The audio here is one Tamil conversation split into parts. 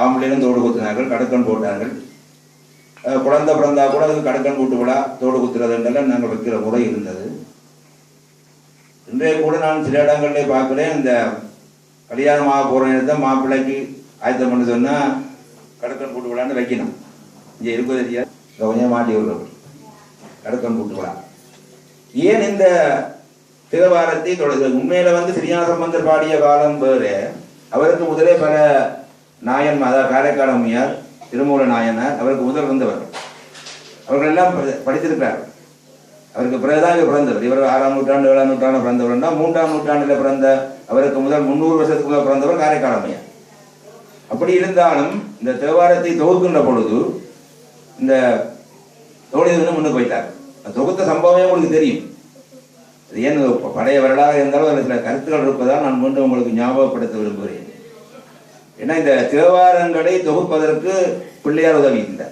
ஆம்பளையிலும் தோடு குத்தினார்கள் கடுக்கன் போட்டார்கள். குழந்தை பிறந்தா கூட அதுக்கு கடுக்கன் கூட்டு விழா தோடு குத்துறதுன்றெல்லாம் நாங்கள் வைக்கிற முறை இருந்தது. இன்றைய கூட நான் சில இடங்கள்ல பார்க்குறேன் இந்த கல்யாணமாக போகிற நேரத்தை மாப்பிள்ளைக்கு ஆயத்தம் பண்ண சொன்னால் கடுக்கன் கூட்டு விழான்னு வைக்கணும். இங்கே இருப்பது தெரியாது இங்க கொஞ்சம் மாட்டி விடுறோம் கடுக்கன் கூட்டு விழா. ஏன் இந்த திருவாரத்தை தொடர்ந்து உண்மையில வந்து ஸ்ரீஞான சம்பந்தர் பாடிய காலம் வேறு. அவருக்கு முதலே பல நாயன் அதாவது காரைக்கால் அம்மையார் திருமூல நாயனார் அவருக்கு முதல் வந்தவர் அவர்கள் எல்லாம் படி- அவருக்கு பிறகுதான் இவர் பிறந்தவர். இவர் ஆறாம் நூற்றாண்டு ஏழாம் நூற்றாண்டு பிறந்தவர்னா மூன்றாம் நூற்றாண்டில் பிறந்த அவருக்கு முதல் முந்நூறு வருஷத்துக்குள்ள பிறந்தவர் காரைக்கால் அம்மையார். அப்படி இருந்தாலும் இந்த தேவாரத்தை தொகுக்கின்ற பொழுது இந்த தோழிதன் முன்னுக்கு வைத்தார் தொகுத்த சம்பவமே உங்களுக்கு தெரியும். அது ஏன் பழைய வரலாறு இருந்தாலும் அதில் சில கருத்துக்கள் இருப்பதால் நான் மீண்டும் உங்களுக்கு ஞாபகப்படுத்த விரும்புகிறேன். ஏன்னா இந்த தேவாரங்களை தொகுப்பதற்கு பிள்ளையார் உதவி இல்லை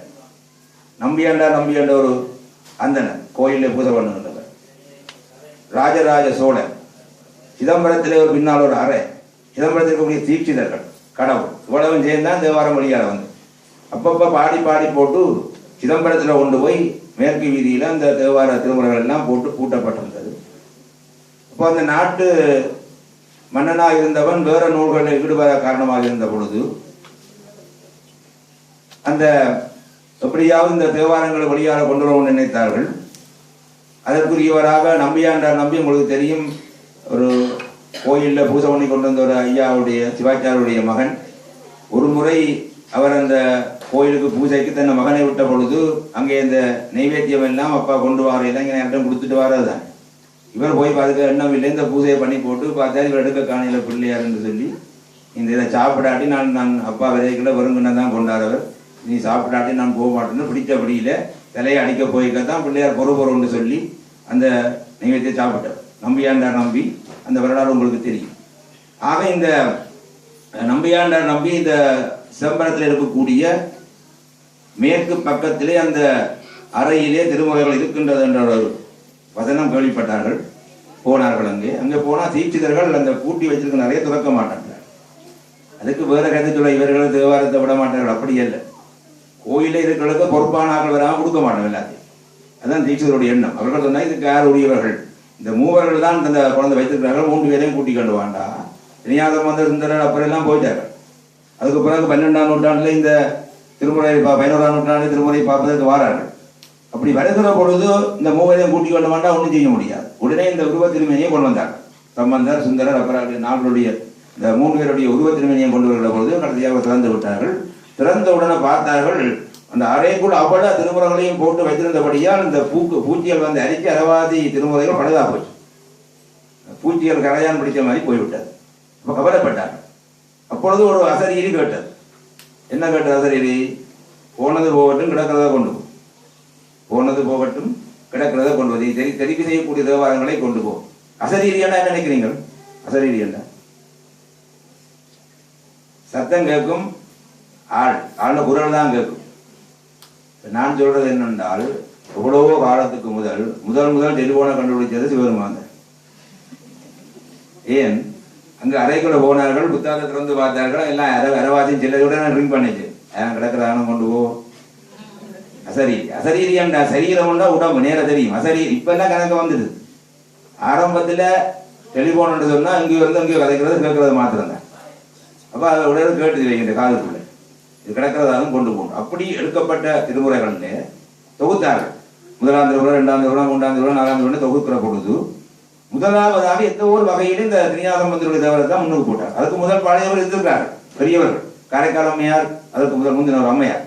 நம்பியாண்டா நம்பியாண்ட ஒரு அந்தனர் கோயிலில் பூஜை பண்ணுகின்றவர் ராஜராஜ சோழன். சிதம்பரத்திலே ஒரு பின்னால் ஒரு அறை. சிதம்பரத்தில் இருக்கக்கூடிய தீட்சிதர்கள் கடவுள். இவ்வளவும் சேர்ந்தான் தேவாரம் வழியால் வந்து அப்பப்போ பாடி பாடி போட்டு சிதம்பரத்தில் கொண்டு போய் மேற்கு வீதியில் அந்த தேவார திருமுறைகள் எல்லாம் போட்டு பூட்டப்பட்டிருந்தது. அப்போ அந்த நாட்டு மன்னனாக இருந்தவன் வேற நூல்களில் ஈடுபட காரணமாக இருந்த பொழுது அந்த எப்படியாவது இந்த தேவாரங்களை வழியாக கொண்டு வரவும் நினைத்தார்கள். அதற்குரியவராக நம்பியாண்டார் நம்பி உங்களுக்கு தெரியும் ஒரு கோயிலில் பூஜை பண்ணி கொண்டு வந்த ஒரு ஐயாவுடைய சிவாச்சாரியுடைய மகன். ஒரு முறை அவர் அந்த கோயிலுக்கு பூஜைக்கு தன் மகனை விட்ட பொழுது அங்கே இந்த நைவேத்தியம் எல்லாம் அப்பா கொண்டு வர இளைஞர் இடம் கொடுத்துட்டு வரதுதான் இவர் போய் பார்த்துக்க எண்ணம் இல்லை இந்த பூஜையை பண்ணி போட்டு பார்த்தா இவர் எடுக்க காணியில் பிள்ளையாருன்னு சொல்லி இந்த இதை சாப்பிடாட்டி நான் நான் அப்பா விதைக்குள்ள வருங்கன்னு தான் கொண்டாடுவர் நீ சாப்பிடாட்டி நான் போக மாட்டேன்னு பிடிச்சபடியில தலையை அடிக்க போய்க்கத்தான் பிள்ளையார் பொறு பொறுன்னு சொல்லி அந்த நைவேத்தியை சாப்பிட்டார். நம்பியாண்டார் நம்பி அந்த வரலாறு உங்களுக்கு தெரியும். ஆக இந்த நம்பியாண்டார் நம்பி இந்த சிதம்பரத்தில் இருக்கக்கூடிய மேற்கு பக்கத்திலே அந்த அறையிலே திருமுறைகள் இருக்கின்றது என்ற ஒரு வசனம் கேள்விப்பட்டார்கள். போனார்கள் அங்கே அங்கே போனால் தீட்சிதர்கள் அந்த பூட்டி வச்சிருக்க நிறைய துறக்க மாட்டாங்க. அதுக்கு வேற கருத்துள்ள இவர்கள் தேவாரத்தை விட மாட்டார்கள். அப்படி இல்லை கோயிலே இருக்கிறவங்க பொறுப்பானார்கள் வராமல் கொடுக்க மாட்டோம் எல்லாத்தையும். அதான் தீட்சிதருடைய எண்ணம். அவர்கள் சொன்னால் இதுக்கு யார் உரியவர்கள்? இந்த மூவர்கள் தான் அந்த குழந்தை வைத்திருக்கிறார்கள். மூன்று பேரையும் கூட்டி கொண்டு வாண்டா. இனியாதம் வந்து இருந்தனர் அப்புறம் எல்லாம் போயிட்டாங்க அதுக்கு பிறகு பன்னெண்டாம் நூற்றாண்டுல இந்த திருமுறை பதினோராம் நூற்றாண்டு திருமுறை பார்ப்பதற்கு வாரார்கள். அப்படி வருகிற பொழுது இந்த மூவரையும் கூட்டி கொண்டு வந்தா ஒன்றும் செய்ய முடியாது. உடனே இந்த உருவ திருமணியை கொண்டு வந்தார். சம்பந்தர் சுந்தரர் அப்புறம் அப்படி இந்த மூன்று பேருடைய உருவ திருமணியை கொண்டு வருகிற பொழுது கடைசியாக திறந்து விட்டார்கள். திறந்த உடனே பார்த்தார்கள் அந்த அறைக்குள் அவ்வளவு திருமுறைகளையும் போட்டு வைத்திருந்தபடியால் இந்த பூக்கு பூச்சிகள் வந்து அரிச்சு அரவாதி திருமுறைகள் பழுதா போச்சு. பூச்சிகள் கரையான் பிடிச்ச மாதிரி போய்விட்டது. அப்போ கவலைப்பட்டார்கள் அப்பொழுது ஒரு அசரியலி கேட்டது. என்ன கேட்டது அசரியலி போனது போகட்டும் கிடக்கிறத கொண்டு போ. போனது போகட்டும் கிடக்கிறத கொண்டு போய் தெரி தெரிவு செய்யக்கூடிய தேவாரங்களை கொண்டு போ. அசரீரி என்ன நினைக்கிறீங்க அசரீரி சத்தம் கேட்கும் ஆள். ஆள் குரல் தான் கேட்கும். நான் சொல்றது என்னென்றால் எவ்வளவோ காலத்துக்கு முதல் முதல் முதல் டெலிபோனை கண்டுபிடிச்சது சிவபெருமான் ஏன்? அங்கே அறைக்குள்ள போனார்கள் புத்தகத்தை திறந்து பார்த்தார்கள் எல்லாம் அரவாசியும் அரைவாசியும் சிலரோட ட்ரிங்க் பண்ணிச்சு ஏன் கிடக்கிறாங்க கொண்டு போ. அசரீரி. அசரீரியண்டா சரீரம்னா உடம்பு நேரம் தெரியும். அசரீ இப்ப என்ன கணக்கு வந்துடுது ஆரம்பத்துல டெலிபோன் சொன்னா இங்கே வந்து அங்கேயோ கதைக்கிறது கேட்கறது மாத்திரம் தான் அப்ப அதை உடனே கேட்டு வைக்கின்ற காதுக்குள்ள இது கிடக்கிறதாலும் கொண்டு போகணும். அப்படி எடுக்கப்பட்ட திருமுறைகள்னு தொகுத்தார்கள். முதலாம் திருவுரம் ரெண்டாம் திருவுரம் மூன்றாம் திருவுரம் நாலாம் திருவுரம் தொகுக்கிற பொழுது முதலாவதாக எந்த ஒரு வகையிலும் இந்த திரியாசம்பந்தருடைய தவிர தான் முன்னுக்கு போட்டார். அதுக்கு முதல் பழையவர் இருந்திருக்கிறார்கள். பெரியவர்கள். காரைக்கால் அம்மையார் அதற்கு முதல் முந்தினவர் அம்மையார்.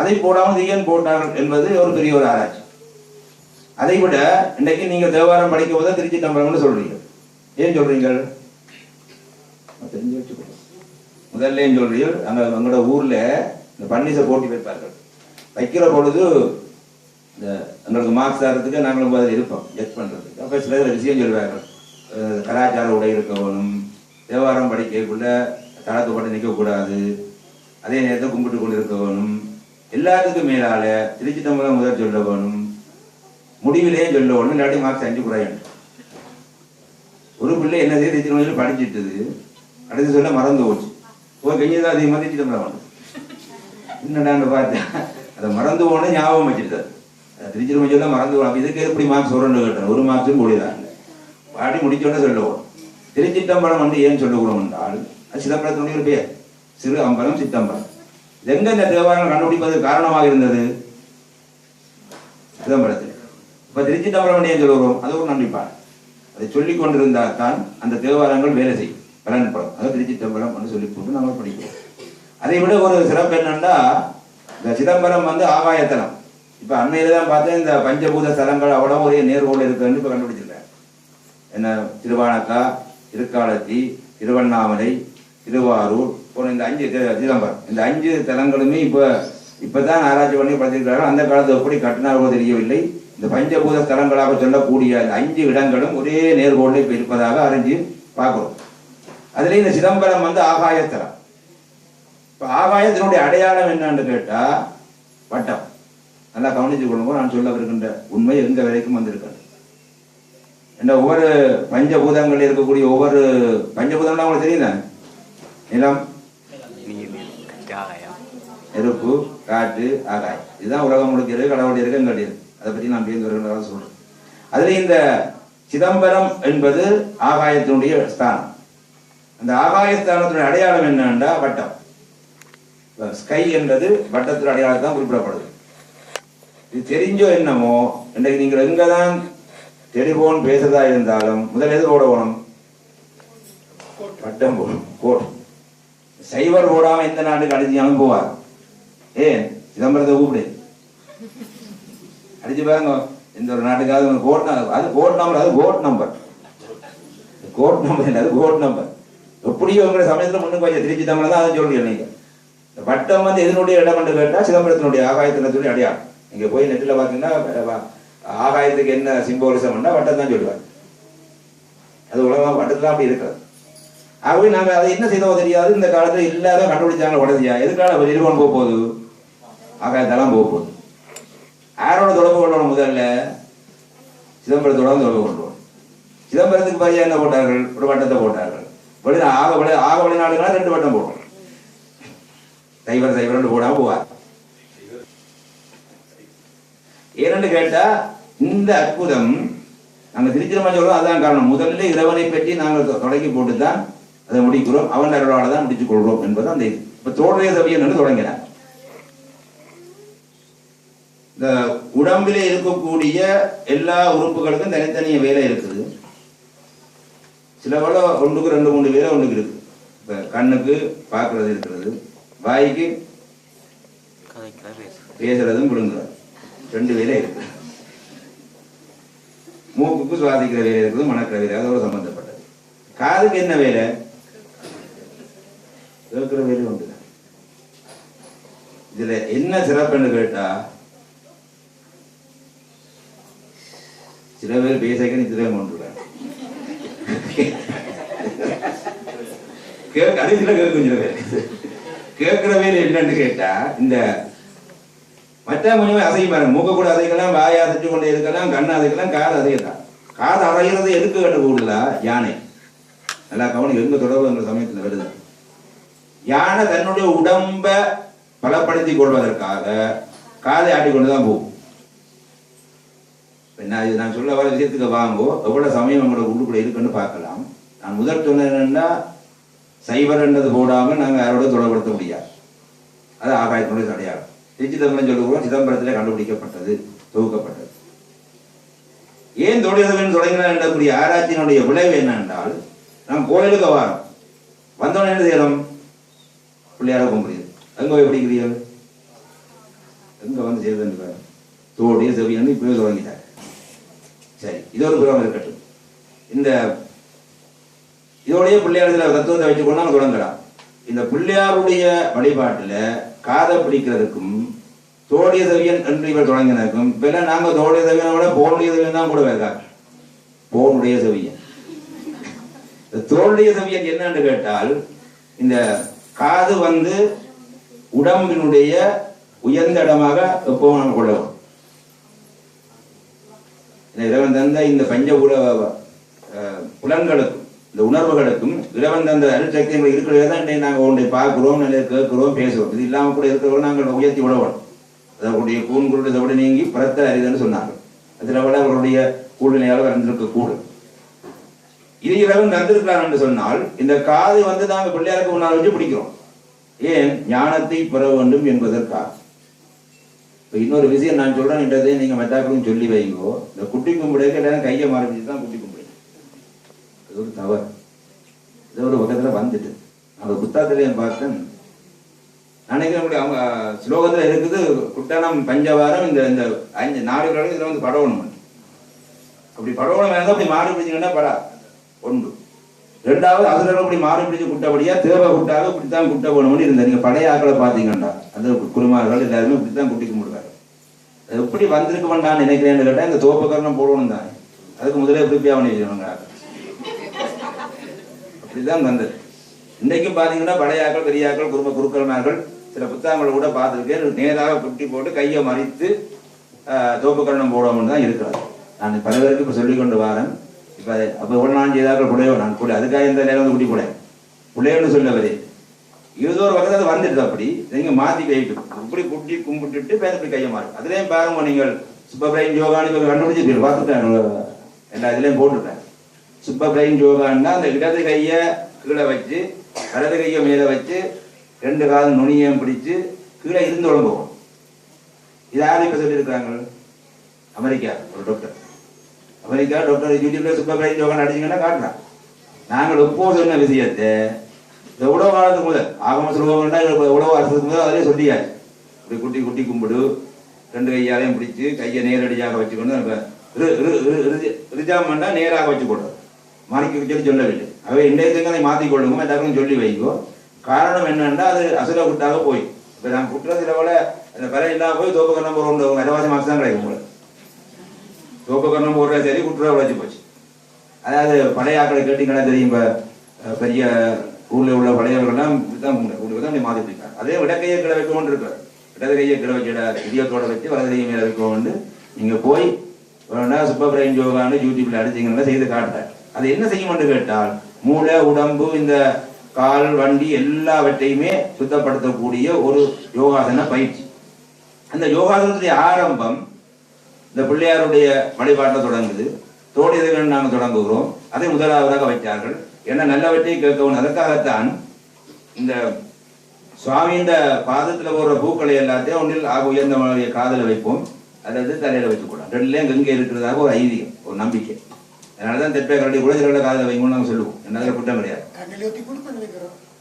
அதை போடாமல் ஏன் போட்டார்கள் என்பது ஒரு பெரிய ஒரு ஆராய்ச்சி. அதை விட இன்னைக்கு நீங்க தேவாரம் படிக்கும் போது திருச்சி தம்பரம்னு சொல்றீங்க ஏன் சொல்றீங்க தெரிஞ்சு வச்சுக்கோ முதல்ல ஏன் சொல்றீங்க அங்க எங்களோட ஊர்ல இந்த பன்னீசை போட்டி வைப்பார்கள். வைக்கிற பொழுது இந்த எங்களுக்கு மார்க்ஸ் தரத்துக்கு நாங்களும் அதில் இருப்போம். ஜட்ஜ் பண்ணுறதுக்கு அப்போ சில விஷயம் சொல்லுவார்கள். கலாச்சார உடை இருக்க வேணும். தேவாரம் படிக்கக்குள்ள தளத்துப்பட்டு நிற்கக்கூடாது அதே நேரத்தில் கும்பிட்டு கொண்டு இருக்க வேணும். எல்லாத்துக்கும் மேலால திருச்சி தம்பரம் முதல் சொல்ல வேணும் முடிவிலே சொல்ல வேணும் இல்லாட்டி மார்க்ஸ் அஞ்சு குறையும் ஒரு பிள்ளை என்ன செய்யுது திருச்சியில் படிச்சிட்டுது அடுத்து சொல்ல மறந்து போச்சு. ஒரு கெஞ்சிதான் அதிகமாக திருச்சி தம்பரம் என்னடான்னு பார்த்தேன் அதை மறந்து போன ஞாபகம் வச்சுட்டார் திருச்சி சொல்ல மறந்து போனோம் இதுக்கு எப்படி மார்க்ஸ் வரும்னு கேட்டேன் ஒரு மார்க்ஸும் போடுதான் பாடி முடிச்சோடனே சொல்லுவோம். திருச்சிட்டம்பலம் வந்து ஏன் சொல்லுகிறோம் என்றால் அது சிதம்பரத்தினுடைய ஒரு பேர் சிறு அம்பலம் சித்தம்பலம். எங்க இந்த தேவாரம் கண்டுபிடிப்பதற்கு காரணமாக இருந்தது? சிதம்பரத்தில். இப்ப திருச்சிட்டம்பலம் ஏன் சொல்லுவோம் அது ஒரு நம்பிப்பாடு அதை சொல்லிக் கொண்டிருந்தால் தான் அந்த தேவாரங்கள் வேலை செய்யும். பலன்படும் அதாவது திருச்சி தம்பரம் சொல்லி போட்டு நாங்கள் படிக்கிறோம். அதை விட ஒரு சிறப்பு என்னன்னா இந்த சிதம்பரம் வந்து ஆகாயத்தனம் இப்ப அண்மையில தான் பார்த்தேன் இந்த பஞ்சபூத ஸ்தலங்கள் அவ்வளோ ஒரே நேர்கோள் இருக்குன்னு இப்ப கண்டுபிடிச்சிருக்கேன் என்ன திருவானக்கா திருக்காலத்தி திருவண்ணாமலை திருவாரூர் போன இந்த அஞ்சு சிதம்பரம். இந்த அஞ்சு தலங்களுமே இப்ப இப்பதான் ஆராய்ச்சி பண்ணி படைத்திருக்கிறார்கள் அந்த காலத்தில் எப்படி கட்டினார்களோ தெரியவில்லை. இந்த பஞ்சபூத ஸ்தலங்களாக சொல்லக்கூடிய அந்த அஞ்சு இடங்களும் ஒரே நேர்கோளில் இப்போ இருப்பதாக அறிஞ்சு பார்க்குறோம். அதுலேயும் இந்த சிதம்பரம் வந்து ஆகாயத்தலம் இப்ப ஆகாயத்தினுடைய அடையாளம் என்னன்னு கேட்டா வட்டம். நல்லா கவனித்து கொள்ளுங்க நான் சொல்ல வருகின்ற உண்மை எந்த வரைக்கும் வந்திருக்கிறது என்ன ஒவ்வொரு பஞ்சபூதங்கள் இருக்கக்கூடிய ஒவ்வொரு பஞ்சபூதம்னா உங்களுக்கு தெரியுதா நிலம் நெருப்பு காற்று ஆகாய் இதுதான் உலகம் முடிக்கிறது கடவுள் இருக்க கட்டியது அதை பற்றி நான் பேருந்து சொல்றேன். அதில் இந்த சிதம்பரம் என்பது ஆகாயத்தினுடைய ஸ்தானம். அந்த ஆகாயஸ்தானத்தினுடைய அடையாளம் என்னன்னா வட்டம். ஸ்கை என்றது வட்டத்தின் அடையாளம் தான் குறிப்பிடப்படுது. இது தெரிஞ்சோ என்னமோ இன்றைக்கு நீங்கள் எங்கே தான் டெலிஃபோன் பேசுறதா இருந்தாலும் முதல் எது போட போகணும்? வட்டம் போடும் கோட். சைவர் ஓடாமல் எந்த நாட்டுக்கு அடிச்சாலும் போவார். ஏ சிதம்பரத்தை கூப்பிடு. அடிச்சு பாருங்க இந்த ஒரு நாட்டுக்காவது ஒரு கோட் அது கோட் நம்பர் அது கோட் நம்பர் கோட் நம்பர் இல்லை அது கோட் நம்பர் எப்படியோ உங்களை சமயத்தில் முன்னுக்கு வச்ச திருச்சி தமிழ் தான் அதை சொல்றீங்க நீங்க இந்த வட்டம் வந்து எதனுடைய இடம் என்று கேட்டால் சிதம்பரத்தினுடைய ஆகாயத்தினுடைய அடையாளம். நீங்கள் போய் நெட்டில் பார்த்தீங்கன்னா ஆகாயத்துக்கு என்ன சிம்போலிசம்னா வட்டம் தான் சொல்லுவார். அது உலகம் வட்டத்தில் அப்படி இருக்கிறது. ஆகவே நாங்கள் அதை என்ன செய்தோம் தெரியாது. இந்த காலத்தில் எல்லாரும் கண்டுபிடிச்சாங்க உடனடியா. எதுக்காக நிறுவனம் போக போகுது? ஆகாயத்தெல்லாம் போக போகுது. யாரோட தொடர்பு கொள்ளணும் முதல்ல. சிதம்பரத்தோட தொடர்பு கொள்வோம். சிதம்பரத்துக்கு பரியா என்ன போட்டார்கள்? ஒரு வட்டத்தை போட்டார்கள். வெளி ஆக வெளி ஆக வெளிநாடுகளா ரெண்டு வட்டம் போடும் சைவர் சைவர் போடாம போவார் ஏன்னு கேட்டா இந்த அற்புதம் நாங்க திருச்சிரமா சொல்றோம் அதான் காரணம். முதல்ல இறைவனை பற்றி நாங்கள் தொடங்கி போட்டு தான் அதை முடிக்கிறோம். அவன் அருளால தான் முடிச்சு கொள்கிறோம் என்பது அந்த இப்போ இப்ப சபையை சபையன் தொடங்கினார். இந்த இருக்கக்கூடிய எல்லா உறுப்புகளுக்கும் தனித்தனிய வேலை இருக்குது. சில வேலை ஒன்றுக்கு ரெண்டு மூணு வேலை ஒன்றுக்கு இருக்கு. இப்போ கண்ணுக்கு பார்க்கறது இருக்கிறது வாய்க்கு பேசுறதும் விழுங்குறது. ரெண்டு வேலை இருக்கு. மூக்குக்கு சுவாசிக்கிற வேலை இருக்குது மணக்கிற வேலை அதோட சம்பந்தப்பட்டது. காதுக்கு என்ன வேலை? கேட்கிற வேலை உண்டு. இதுல என்ன சிறப்புன்னு கேட்டா சில பேர் பேசக்க நிச்சயம் கொண்டுருக்காங்க கேட்க அது சில கேட்கும் சில பேர். கேட்கிற வேலை என்னன்னு கேட்டா இந்த மற்ற கொஞ்சமே அசையும் பாருங்க. மூக்க கூட அசைக்கலாம் வாயை அசைச்சு கொண்டு இருக்கலாம் கண்ணு அசைக்கலாம் காது அசைக்கலாம் காது அசைகிறது எதுக்கு கண்டு கூடல யானை. நல்லா கவனம் எங்க தொடர்பு எங்க சமயத்துல வருது. யானை தன்னுடைய உடம்ப பலப்படுத்திக் கொள்வதற்காக காதை ஆட்டிக்கொண்டு தான் போகும். நான் இது நான் சொல்ல வர விஷயத்துக்கு வாங்கோ. எவ்வளோ சமயம் உங்களோட உள்ளுக்குள்ள இருக்குன்னு பார்க்கலாம். நான் முதல் சொன்னது என்னன்னா சைவர் என்றது யாரோட தொடர்படுத்த முடியாது. அது ஆகாயத்தினுடைய அடையாளம் திருச்சி தமிழன் சொல்லுகிறோம் சிதம்பரத்தில் கண்டுபிடிக்கப்பட்டது தொகுக்கப்பட்டது. ஏன் தொழிலவன் தொடங்கினார் என்றக்கூடிய ஆராய்ச்சியினுடைய விளைவு என்னென்றால் நாம் கோயிலுக்கு வாரம். வந்தோடனே என்ன செய்யணும்? பிள்ளையார கும்பிடுது எங்க போய் பிடிக்கிறீர்கள்? எங்க வந்து செய்யுதுன்னு தோடைய செவியன்னு இப்பவே தொடங்கிட்டார். சரி இது ஒரு புறம் இருக்கட்டும். இந்த இதோடைய பிள்ளையாரத்துல தத்துவத்தை வச்சுக்கொண்டு நம்ம தொடங்கலாம். இந்த பிள்ளையாருடைய வழிபாட்டுல காதை பிடிக்கிறதுக்கும் தோழிய செவியன் என்று இவர் தொடங்கினதுக்கும் இப்ப நாங்க தோடிய செவியனை விட போனுடைய தான் கூட இருக்காங்க. போனுடைய செவியன். இந்த தோளுடைய செவியன் என்னன்னு கேட்டால் இந்த காது வந்து உடம்பினுடைய உயர்ந்த இடமாக எப்போ நம்ம கொள்ளவும். இந்த இறைவன் தந்த இந்த பஞ்ச உல புலன்களுக்கும் இந்த உணர்வுகளுக்கும் இறைவன் அந்த அருட்சக்திகள் இருக்கிறதே தான் நாங்கள் ஒன்றை பார்க்குறோம் நல்ல கேட்கிறோம் பேசுகிறோம். இது இல்லாமல் கூட இருக்கிறவங்க நாங்கள் உயர்த்தி விடணும் கூண்குருள் இதை விட நீங்கி புறத்த அறிதன்னு சொன்னாங்க. அதில் விட அவருடைய கூழ்நிலையால் வந்திருக்க கூடும் இது இறைவன் தந்திருக்கிறான் என்று சொன்னால் இந்த காது வந்து நாங்கள் பிள்ளையாருக்கு முன்னால் வச்சு பிடிக்கிறோம். ஏன்? ஞானத்தை பெற வேண்டும் என்பதற்காக. இன்னொரு விஷயம் நான் சொல்றேன் என்றதை நீங்க மெட்டாக்களும் சொல்லி வைங்கோ. இந்த குட்டி கும்பிடைக்கு இல்லைன்னா கையை மாறிச்சு தான் குட்டி கும்பிடு. அது ஒரு தவறு. இது ஒரு பக்கத்துல வந்துட்டு. அந்த புத்தகத்திலையும் பார்த்தேன். நினைக்கிறபடி அவங்க ஸ்லோகத்தில் இருக்குது குட்டானம் பஞ்சவாரம் இந்த இந்த அஞ்சு நாடுகளும் இதில் வந்து படவணும் அப்படி படவணும் வேணும் அப்படி மாறி பிடிச்சிங்கன்னா படா ஒன்று ரெண்டாவது அதுல அப்படி மாறி பிடிச்சு குட்டபடியா தேவை குட்டாக இப்படித்தான் குட்ட போகணும்னு இருந்தேன். நீங்க பழைய ஆக்களை பாத்தீங்கன்னா அந்த குருமார்கள் எல்லாருமே இப்படித்தான் குட்டிக்க முடியும் எப்படி வந்திருக்க நான் நினைக்கிறேன்னு கேட்டா இந்த தோப்பக்கரணம் போடணும் தானே. அதுக்கு முதலே எப்படி அவனை செய்யணுங்க அப்படிதான் வந்தது. இன்னைக்கும் பாத்தீங்கன்னா பழைய பெரியாக்கள் குடும்ப குருக்கள்மார்கள் சில புத்தகங்களை கூட பார்த்துருக்கேன். நேராக குட்டி போட்டு கையை மறித்து தோப்புக்கரணம் போடாமல் தான் இருக்கிறார் நான் பல பேருக்கு இப்போ சொல்லி கொண்டு வரேன். இப்போ அப்போ எவ்வளோ நான் செய்தார்கள் புடையோ? நான் கூட அதுக்காக இந்த நேரம் வந்து குட்டி போட. புள்ளையோன்னு சொல்லவரே ஏதோ ஒரு வகையில் அது வந்துடுது அப்படி. நீங்கள் மாற்றி வைக்கணும் இப்படி குட்டி கும்பிட்டுட்டு பேர் இப்படி கையை மாறும் அதுலேயும் பாருங்க நீங்கள் சூப்பர் பிரைன் யோகான்னு கண்டுபிடிச்சிருக்கீங்க. பார்த்துட்டேன் எல்லா இதுலேயும் போட்டுட்டேன் சூப்பர் பிரைன் யோகான்னா அந்த இடது கையை கீழே வச்சு வலது கையை மேலே வச்சு ரெண்டு கால் நுனியையும் பிடிச்சு கீழே இருந்து உழம்புவோம் இது யாரும் இப்போ சொல்லியிருக்காங்க அமெரிக்கா ஒரு டாக்டர் அமெரிக்கா டாக்டர் யூடியூப்ல சுப்ப பிரைன் யோகா அடிச்சிங்கன்னா காட்டுறான். நாங்கள் இப்போ சொன்ன விஷயத்தை இந்த உழவு காலத்துக்கு முதல் ஆகம சுலபம்னா உழவு அரசுக்கு முதல் அதிலே சொல்லியாச்சு இப்படி குட்டி குட்டி கும்பிடு. ரெண்டு கையாலையும் பிடிச்சு கையை நேரடியாக வச்சுக்கொண்டு நம்ம ரிஜாம் பண்ணா நேராக வச்சு போடுறது. மாறிக்க சொல்லி சொல்லவில்லை அவை இன்றைய அதை மாற்றிக் கொள்ளுங்க எல்லாருக்கும் சொல்லி வைக்கோ காரணம் என்னன்னா அது அசுர குட்டாக போய். இப்போ நான் சில போல அந்த பல இல்லாம போய் தோப்பக்கரணம் போகிறோம் அரைவாசி மாசம் தான் கிடைக்கும் உங்களுக்கு தோப்பக்கரணம் போடுற சரி குட்டுறா உழைச்சி போச்சு. அதாவது பழைய ஆக்களை கேட்டீங்கன்னா தெரியும் இப்போ பெரிய ஊர்ல உள்ள பழையவர்கள்லாம் இதுதான் தான் பிடிக்காங்க அதே இடக்கையை கிட வைக்க இருக்கிறார். இருக்காரு இடது கையை கிட வச்சு இதயத்தோட வச்சு வலது கையை மேல வைக்க கொண்டு நீங்க போய் வேணா சூப்பர் யோகான்னு யூடியூப்ல அடிச்சீங்கன்னா செய்து காட்டுறேன் அது என்ன செய்யும்னு கேட்டால் மூளை உடம்பு இந்த கால் வண்டி எல்லாவற்றையுமே சுத்தப்படுத்தக்கூடிய ஒரு யோகாசன பயிற்சி. அந்த யோகாசனத்துடைய ஆரம்பம் இந்த பிள்ளையாருடைய வழிபாட்டை தொடங்குது. தோழியர்கள் நாங்கள் தொடங்குகிறோம். அதை முதலாவதாக வைத்தார்கள். என்ன நல்லவற்றை கேட்கவும் அதற்காகத்தான் இந்த சுவாமியின் பாதத்துல போடுற பூக்களை எல்லாத்தையும் ஒன்றில் ஆக உயர்ந்த மலையை காதல வைப்போம். அல்லது தலையில வச்சுக்கூடாது ரெண்டுலேயும் கங்கை இருக்கிறதாக ஒரு ஐதீகம் ஒரு நம்பிக்கை. அதனாலதான் தெப்பை கரடி குழந்தைகளோட காதல வைங்கன்னு நாங்கள் சொல்லுவோம். என்ன அதில் குற்றம் கிடையாது.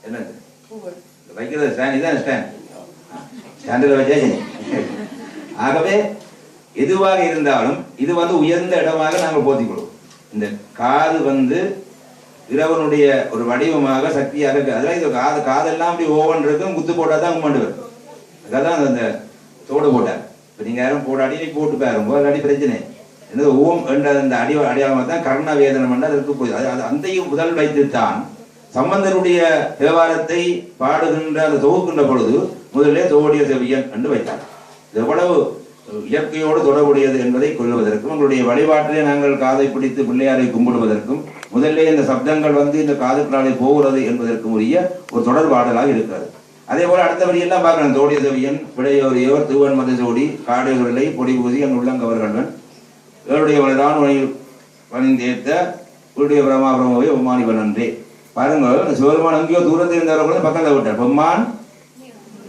என்னது? வைக்கிறது ஸ்டாண்ட் இதான் ஸ்டாண்ட் ஸ்டாண்டில் வச்சாச்சு ஆகவே எதுவாக இருந்தாலும் இது வந்து உயர்ந்த இடமாக நாங்கள் போத்திக் கொள்வோம். இந்த காது வந்து இறைவனுடைய ஒரு வடிவமாக சக்தியாக இருக்கு. அதெல்லாம் இது காது காதெல்லாம் அப்படி ஓவன் இருக்கும் குத்து போட்டால் தான் கும்பிட்டு வரும் அதான் அந்த தோடு போட்டார். இப்போ நீங்க யாரும் போடாடி நீ போட்டு பாருங்க அடி பிரச்சனை. என்னது ஓம் என்ற அந்த அடி அடையாளமாக தான் கர்ண வேதனம் என்று அதற்கு போய் அது அது அந்தையும் முதல் வைத்துத்தான் சம்பந்தருடைய தேவாரத்தை பாடுகின்ற அந்த தொகுக்கின்ற பொழுது முதலே தோடிய செவியன் என்று வைத்தார். எவ்வளவு இயற்கையோடு தொடர்புடையது என்பதை கொள்வதற்கும் உங்களுடைய வழிபாட்டிலே நாங்கள் காதை பிடித்து பிள்ளையாரை கும்பிடுவதற்கும் முதல்ல இந்த சப்தங்கள் வந்து இந்த காதுக்களாலே போகிறது என்பதற்கு உரிய ஒரு தொடர்பாடலாக இருக்கிறது. அதே போல அடுத்தபடி எல்லாம் பார்க்கணும். தோடிய தவியன் விடையோரியவர் திருவன் மத ஜோடி காடையோரிலை பொடி பூசி என் உள்ளங்கவர்களவன் ஏழுடைய வளரான் பணிந்தேத்த உடைய பிரமா பிரமாவை உமானிவன் நன்றே பாருங்க இந்த சிவபெருமான் எங்கேயோ தூரத்தில் இருந்தவர்கள் பக்கத்தில் விட்டார். பொம்மான்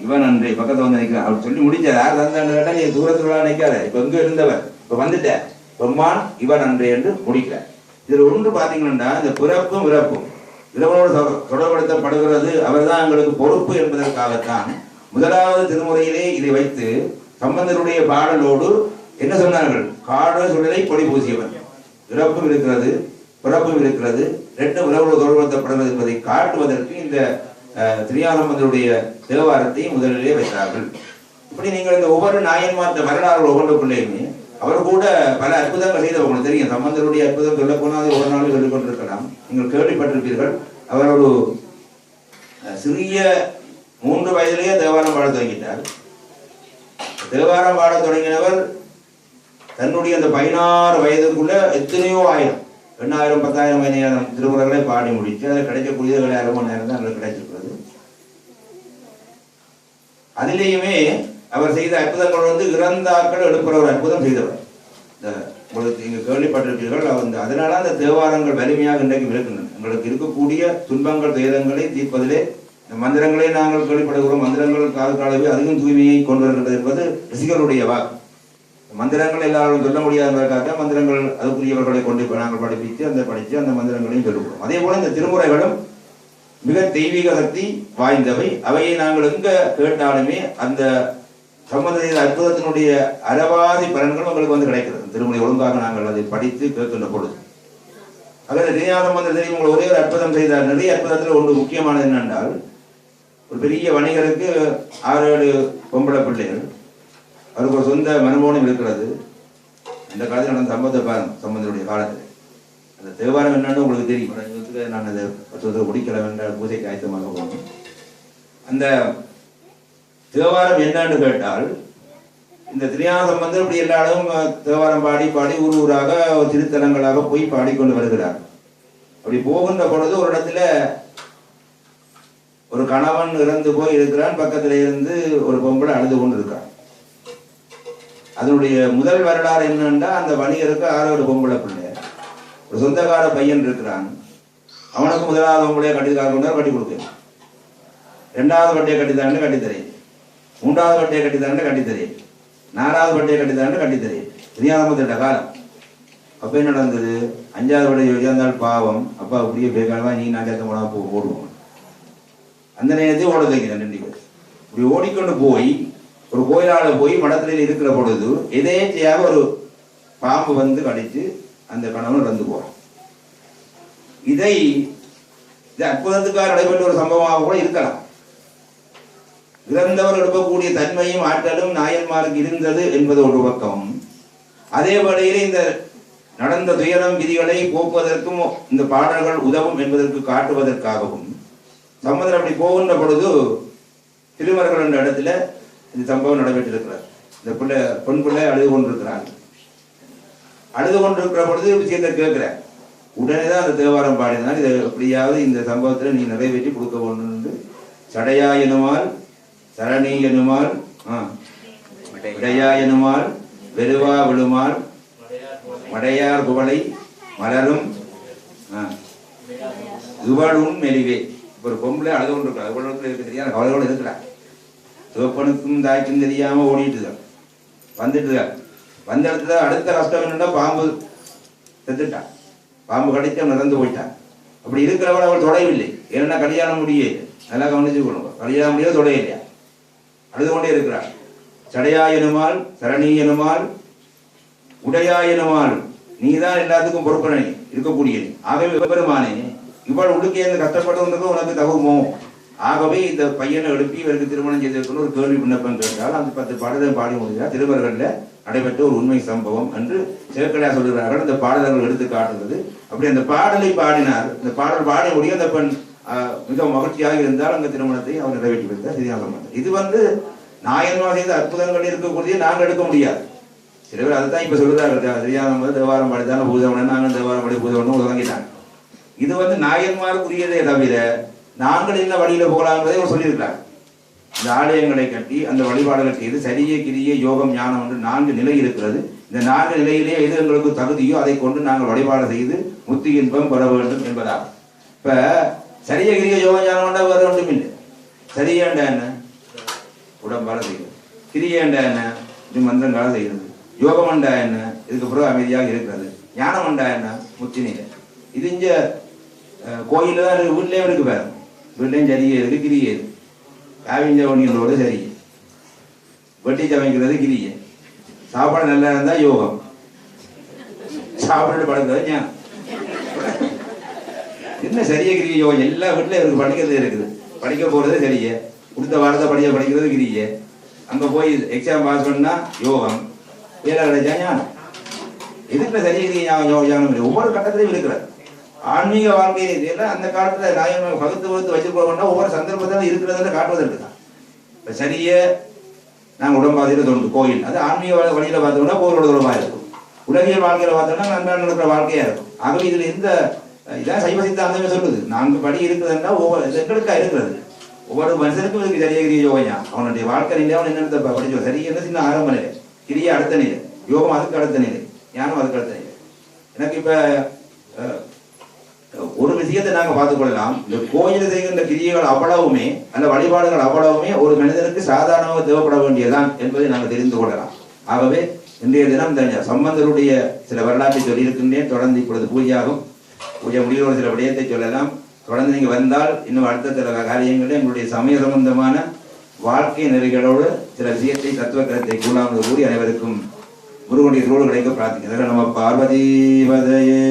இவன் நன்றி பக்கத்தில் வந்து நிக்கிறான் அவர் சொல்லி முடிஞ்சார் யார் தந்தான்னு கேட்டா நீ தூரத்தில் உள்ள நிக்காத இப்ப எங்க இருந்தவர். இப்ப வந்துட்ட பொம்மான் இவன் நன்றி என்று முடிக்கிறார். இதுல ஒன்று பாத்தீங்கன்னா இந்த பிறப்பும் இறப்பும். இறைவனோடு தொடர்படுத்தப்படுகிறது அவர்தான் எங்களுக்கு பொறுப்பு என்பதற்காகத்தான் முதலாவது திருமுறையிலே இதை வைத்து சம்பந்தருடைய பாடலோடு என்ன சொன்னார்கள்? காடு சுடலை பொடி பூசியவன். இறப்பும் இருக்கிறது பிறப்பும் இருக்கிறது ரெண்டு உறவோடு தொடர்படுத்தப்படுகிறது என்பதை காட்டுவதற்கு இந்த திரியானந்தருடைய தேவாரத்தை முதலிலே வைத்தார்கள். இப்படி நீங்கள் இந்த ஒவ்வொரு நாயன்மார்த்த வரலாறு ஒவ்வொன்றுக்குள்ளேயுமே அவர் கூட பல அற்புதங்கள் செய்த உங்களுக்கு தெரியும். சம்பந்தருடைய அற்புதம் சொல்ல போனால் ஒரு நாள் சொல்லிக் கொண்டிருக்கலாம். நீங்கள் கேள்விப்பட்டிருப்பீர்கள். அவர் ஒரு சிறிய மூன்று வயதிலேயே தேவாரம் பாட தொடங்கிட்டார். தேவாரம் பாட தொடங்கினவர் தன்னுடைய அந்த பதினாறு வயதுக்குள்ள எத்தனையோ ஆயிரம் எண்ணாயிரம் பத்தாயிரம் பதினாயிரம் திருமுறைகளை பாடி முடிச்சு அதில் கிடைக்கக்கூடிய ஏழாயிரம் மணி நேரம் தான் அதில் கிடைச்சிருக்கிறது. அதுலேயுமே அவர் செய்த அற்புதங்கள் வந்து இறந்தாக்கள் எழுப்புற ஒரு அற்புதம் செய்தவர். உங்களுக்கு இங்கு கேள்விப்பட்டிருப்பீர்கள் அவர் அதனால அந்த தேவாரங்கள் வலிமையாக இன்றைக்கு விளக்குகின்றன. உங்களுக்கு இருக்கக்கூடிய துன்பங்கள் துயரங்களை தீர்ப்பதிலே இந்த மந்திரங்களே நாங்கள் கேள்விப்படுகிறோம். மந்திரங்கள் கால காலவே அதிகம் தூய்மையை கொண்டு வருகின்றது என்பது ரிஷிகளுடைய வாக்கு. மந்திரங்கள் எல்லாரும் சொல்ல முடியாதவர்களுக்காக மந்திரங்கள் அதுக்குரியவர்களை கொண்டு நாங்கள் படிப்பித்து அந்த படித்து அந்த மந்திரங்களையும் சொல்லுகிறோம். அதே போல இந்த திருமுறைகளும் மிக தெய்வீக சக்தி வாய்ந்தவை. அவையை நாங்கள் எங்க கேட்டாலுமே அந்த சம்பந்த செய்த அற்புதத்தினுடைய அறவாதி பலன்கள் உங்களுக்கு வந்து கிடைக்கிறது. திருமுறை ஒழுங்காக நாங்கள் அதை படித்து கேட்கின்ற பொழுது. அதில் திரியாதம் வந்து தெரியும் உங்கள் ஒரே ஒரு அற்புதம் செய்தார். நிறைய அற்புதத்தில் ஒன்று முக்கியமானது என்னென்றால் ஒரு பெரிய வணிகருக்கு ஆறு ஏழு பொம்பளை பிள்ளைகள். அவருக்கு ஒரு சொந்த மனுபவனம் இருக்கிறது. இந்த காலத்தில் நடந்த சம்பந்த பாருங்க சம்பந்தனுடைய காலத்தில். அந்த தேவாரம் என்னன்னு உங்களுக்கு தெரியும். நான் அதை பத்து முடிக்கல என்ற பூஜைக்கு ஆயத்தமாக போகணும். அந்த தேவாரம் என்னன்னு கேட்டால் இந்த திரியான சம்பந்தர் இப்படி எல்லா இடமும் தேவாரம் பாடி பாடி ஊர் ஊராக திருத்தலங்களாக போய் பாடிக்கொண்டு வருகிறார். அப்படி போகின்ற பொழுது ஒரு இடத்துல ஒரு கணவன் இறந்து போய் இருக்கிறான். பக்கத்துல இருந்து ஒரு பொம்பளை அழுது கொண்டு இருக்கான் அதனுடைய முதல் வரலாறு என்னன்னா அந்த வணிகருக்கு ஆறு ஒரு பொம்பளை பிள்ளை. ஒரு சொந்தக்கார பையன் இருக்கிறான். அவனுக்கு முதலாவது பொம்பளையை கட்டி கொண்டு கட்டி கொடுக்க ரெண்டாவது வட்டியை கட்டித்தான்னு கட்டித்தரேன் மூன்றாவது வட்டியை கட்டித்தாண்டு கட்டித்தரேன். நாலாவது வட்டியை கட்டித்தாண்டு கட்டித்தரேன். திட்ட காலம். அப்ப என்ன நடந்தது? அஞ்சாவது வட்டி இருந்தால் பாவம். அப்பா அப்படியே பேக்காலவா நீ நான் சேர்த்த போனா போ ஓடுவோம் அந்த நேரத்தையும் ஓட தைக்கிறேன் ரெண்டு பேர் இப்படி ஓடிக்கொண்டு போய் ஒரு கோயிலால போய் மடத்துல இருக்கிற பொழுது எதேச்சையாக ஒரு பாம்பு வந்து கடித்து அந்த கணவன் இறந்து போறான். இதை இது அற்புதத்துக்காக நடைபெற்ற ஒரு சம்பவமாக கூட இருக்கலாம். இறந்தவர் எழுப்பக்கூடிய தன்மையும் ஆற்றலும் நாயன்மாருக்கு இருந்தது என்பது ஒரு பக்கம். அதே வேளையில் இந்த நடந்த துயரம் விதிகளை போக்குவதற்கும் இந்த பாடல்கள் உதவும் என்பதற்கு காட்டுவதற்காகவும் சம்பந்தர் அப்படி போகின்ற பொழுது திருமர்கள் என்ற இடத்துல இந்த சம்பவம் நடைபெற்றிருக்கிறார் இந்த பிள்ளை பெண் பிள்ளை அழுது கொண்டிருக்கிறார் அழுது கொண்டிருக்கிற பொழுது விஷயத்தை கேட்கிறேன் உடனே தான் அந்த தேவாரம் பாடினார். இதை எப்படியாவது இந்த சம்பவத்தில் நீ நிறைவேற்றி கொடுக்க வேண்டும் என்று. சடையா சரணி எனுமால் ஆ, விடையா எனுமால் வெறுவா விழுமால் மடையார் குவளை மலரும் ஆ, இவளும் மெலிவே. இப்ப ஒரு பொம்பளை அழுது கொண்டிருக்கா. இவ்வளவு இருக்கு தெரியாது கவலையோடு இருக்கிறா சிவப்பனுக்கும் தாய்க்கும் தெரியாம ஓடிட்டு வந்துட்டு வந்த இடத்துல அடுத்த கஷ்டம் என்னன்னா பாம்பு. செத்துட்டான் பாம்பு கடிச்சு நடந்து போயிட்டான் அப்படி இருக்கிறவள் அவள் தொடையவில்லை ஏன்னா கல்யாணம் முடியே நல்லா கவனிச்சுக்கணும் கல்யாணம் முடியாது தொடையில்லையா அழுது கொண்டே இருக்கிறாள் சடையாயனுமால் சரணீயனுமால் உடையாயனுமால் நீதான் எல்லாத்துக்கும் பொறுப்பனே இருக்கக்கூடிய ஆகவே பெருமானே இவள் உடுக்கே அந்த கஷ்டப்படுறது உனக்கு தகுமோ? ஆகவே இந்த பையனை எழுப்பி இவருக்கு திருமணம் செய்திருக்கணும் ஒரு கேள்வி விண்ணப்பம் கேட்டால் அந்த பத்து பாடல்கள் பாடி முடிந்தால் திருவர்களில் நடைபெற்ற ஒரு உண்மை சம்பவம் என்று சேக்கடையா சொல்கிறார்கள் அந்த பாடல்கள் எடுத்து காட்டுகிறது. அப்படி அந்த பாடலை பாடினார். இந்த பாடல் பாடி முடிய அந்த பெண் மிக மகிழ்ச்சியாக இருந்தால் அந்த திருமணத்தை அவர் நிறைவேற்றி வைத்தார் சரியான இது வந்து நாயன்மார் செய்த அற்புதங்கள் இருக்கக்கூடிய நாங்கள் எடுக்க முடியாது. சில பேர் அதுதான் இப்ப சொல்றாங்க. தெரியாத போது தேவாரம் பாடித்தான பூஜை பண்ண நாங்கள் தேவாரம் பாடி பூஜை பண்ண உதங்கிட்டாங்க இது வந்து நாயன்மாருக்குரியதே தவிர நாங்கள் என்ன வழியில போகலாங்கிறதை அவர் சொல்லியிருக்கிறார். இந்த ஆலயங்களை கட்டி அந்த வழிபாடுகள் செய்து சரிய கிரிய யோகம் ஞானம் என்று நான்கு நிலை இருக்கிறது. இந்த நான்கு நிலையிலே எது எங்களுக்கு தகுதியோ அதை கொண்டு நாங்கள் வழிபாடு செய்து முத்தி இன்பம் பெற வேண்டும் என்பதாகும். இப்போ சரிய கிரிய யோக ஞானம் என்றால் வேற ஒன்றும் இல்லை. சரியண்டா என்ன? உடம்பால செய்கிறது. கிரியண்டா என்ன? இது மந்திரங்கால செய்கிறது. யோகமண்டா என்ன? இதுக்கு பிறகு அமைதியாக இருக்கிறது. ஞானமண்டா என்ன? முத்தி இது இங்க கோயில தான் இருக்கு வீட்லயும் இருக்கு பேர் வீட்லயும் சரியே இருக்கு கிரியே இருக்கு. காவிஞ்ச ஒன்றியங்களோட சரி வெட்டி சமைக்கிறது கிரியை. சாப்பாடு நல்லா இருந்தா யோகம். சாப்பிட்டு படுக்கிறது ஞானம். என்ன சரியா கிரியை? எல்லா வீட்லயும் இவருக்கு படிக்கிறது இருக்குது. படிக்க போறது சரியே. கொடுத்த வாரத்தை படிக்க படிக்கிறது கிரியே. அங்க போய் எக்ஸாம் பாஸ் பண்ணா யோகம். வேலை கிடைச்சா ஞானம். எதுக்குல சரியா கிரியை யோகம் இல்லை. ஒவ்வொரு கட்டத்திலையும் இருக்கிற ஆன்மீக வாழ்க்கையை இதெல்லாம் அந்த காலத்துல நாயகம் பகுத்து பகுத்து வச்சிருக்கோம்னா ஒவ்வொரு சந்தர்ப்பத்தில் இருக்கிறதுல காட்டுவதற்கு தான். இப்ப சரியே நாங்கள் உடம்பாதையில தோன்று கோயில். அது ஆன்மீக வழி- வழியில பார்த்தோம்னா கோயிலோட தூரமாக இருக்கும். உலகியல் வாழ்க்கையில பார்த்தோம்னா நன்றாக நடக்கிற வாழ்க்கையா இருக்கும். ஆகவே இதுல எந்த இதான் சைவ சித்தாந்தமே சொல்லுது. நான்கு படி இருக்குதுன்னா ஒவ்வொரு இது எங்களுக்கா இருக்கிறது. ஒவ்வொரு மனுஷனுக்கும் இருக்கு சரியா கிரிய அவனுடைய வாழ்க்கை நிலை அவன் என்னென்ன படிச்சு சரி என்ன சின்ன ஆரம்ப நிலை? கிரிய அடுத்த நிலை. யோகம் அதுக்கு அடுத்த நிலை. ஞானம் அதுக்கு அடுத்த நிலை. எனக்கு இப்ப ஒரு விஷயத்தை நாங்க பார்த்துக்கொள்ளலாம். இந்த கோயில் செய்கின்ற கிரியைகள் அவ்வளவுமே அந்த வழிபாடுகள் அவ்வளவுமே ஒரு மனிதனுக்கு சாதாரணமாக தேவைப்பட வேண்டியதுதான் என்பதை நாங்கள் தெரிந்து கொள்ளலாம். ஆகவே இன்றைய தினம் சம்பந்தருடைய சில வரலாற்றை சொல்லியிருக்கின்றேன். தொடர்ந்து இப்பொழுது பூஜையாகும். பூஜை முடிவில் ஒரு சில விடயத்தை சொல்லலாம். தொடர்ந்து நீங்கள் வந்தால் இன்னும் அடுத்த சில காரியங்களில் எங்களுடைய சமய சம்பந்தமான வாழ்க்கை நெறிகளோடு சில விஷயத்தை தத்துவ கருத்தை கூடாமல் கூறி அனைவருக்கும் குருவனுடைய சூழல் கிடைக்க பிரார்த்திக்கிறேன். நம்ம பார்வதி வதையே.